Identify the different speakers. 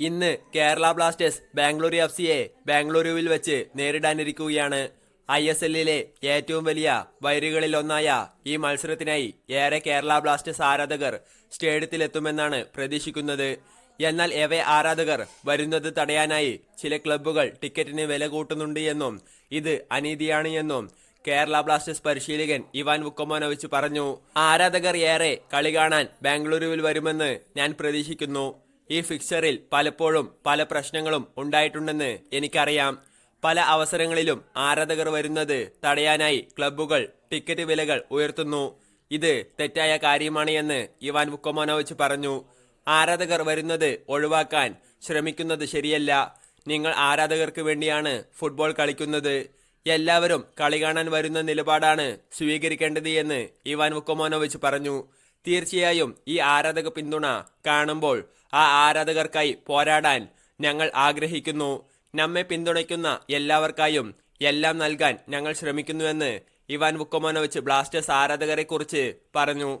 Speaker 1: ഇന്ന് Kerala Blasters Bengaluru F സിയെ ബാംഗ്ലൂരുവിൽ വെച്ച് നേരിടാനിരിക്കുകയാണ്. ഐ എസ് എല്ലിലെ ഏറ്റവും വലിയ വൈരികളിൽ ഒന്നായ ഈ മത്സരത്തിനായി ഏറെ കേരള ബ്ലാസ്റ്റേഴ്സ് ആരാധകർ സ്റ്റേഡിയത്തിലെത്തുമെന്നാണ് പ്രതീക്ഷിക്കുന്നത്. എന്നാൽ എവേ ആരാധകർ വരുന്നത് തടയാനായി ചില ക്ലബ്ബുകൾ ടിക്കറ്റിന് വില കൂട്ടുന്നുണ്ട് എന്നും ഇത് അനീതിയാണ് എന്നും കേരള ബ്ലാസ്റ്റേഴ്സ് പരിശീലകൻ ഇവാൻ വുക്കമോനോവിച്ച് പറഞ്ഞു. ആരാധകർ ഏറെ കളി കാണാൻ ബാംഗ്ലൂരുവിൽ വരുമെന്ന് ഞാൻ പ്രതീക്ഷിക്കുന്നു. ഈ ഫിക്സറിൽ പലപ്പോഴും പല പ്രശ്നങ്ങളും ഉണ്ടായിട്ടുണ്ടെന്ന് എനിക്കറിയാം. പല അവസരങ്ങളിലും ആരാധകർ വരുന്നത് തടയാനായി ക്ലബ്ബുകൾ ടിക്കറ്റ് വിലകൾ ഉയർത്തുന്നു. ഇത് തെറ്റായ കാര്യമാണ് എന്ന് ഇവാൻ ബുക്കോമാനോവിച്ച് പറഞ്ഞു. ആരാധകർ വരുന്നത് ഒഴിവാക്കാൻ ശ്രമിക്കുന്നത് ശരിയല്ല. നിങ്ങൾ ആരാധകർക്ക് വേണ്ടിയാണ് ഫുട്ബോൾ കളിക്കുന്നത്. എല്ലാവരും കളി കാണാൻ വരുന്ന നിലപാടാണ് സ്വീകരിക്കേണ്ടത് എന്ന് ഇവാൻ വുക്കമോനോവിച്ച് പറഞ്ഞു. തീർച്ചയായും ഈ ആരാധക പിന്തുണ കാണുമ്പോൾ ആ ആരാധകർക്കായി പോരാടാൻ ഞങ്ങൾ ആഗ്രഹിക്കുന്നു. നമ്മെ പിന്തുണയ്ക്കുന്ന എല്ലാവർക്കായും എല്ലാം നൽകാൻ ഞങ്ങൾ ശ്രമിക്കുന്നുവെന്ന് ഇവാൻ വുക്കോമനോവിച്ച് ബ്ലാസ്റ്റേഴ്സ് ആരാധകരെക്കുറിച്ച് പറഞ്ഞു.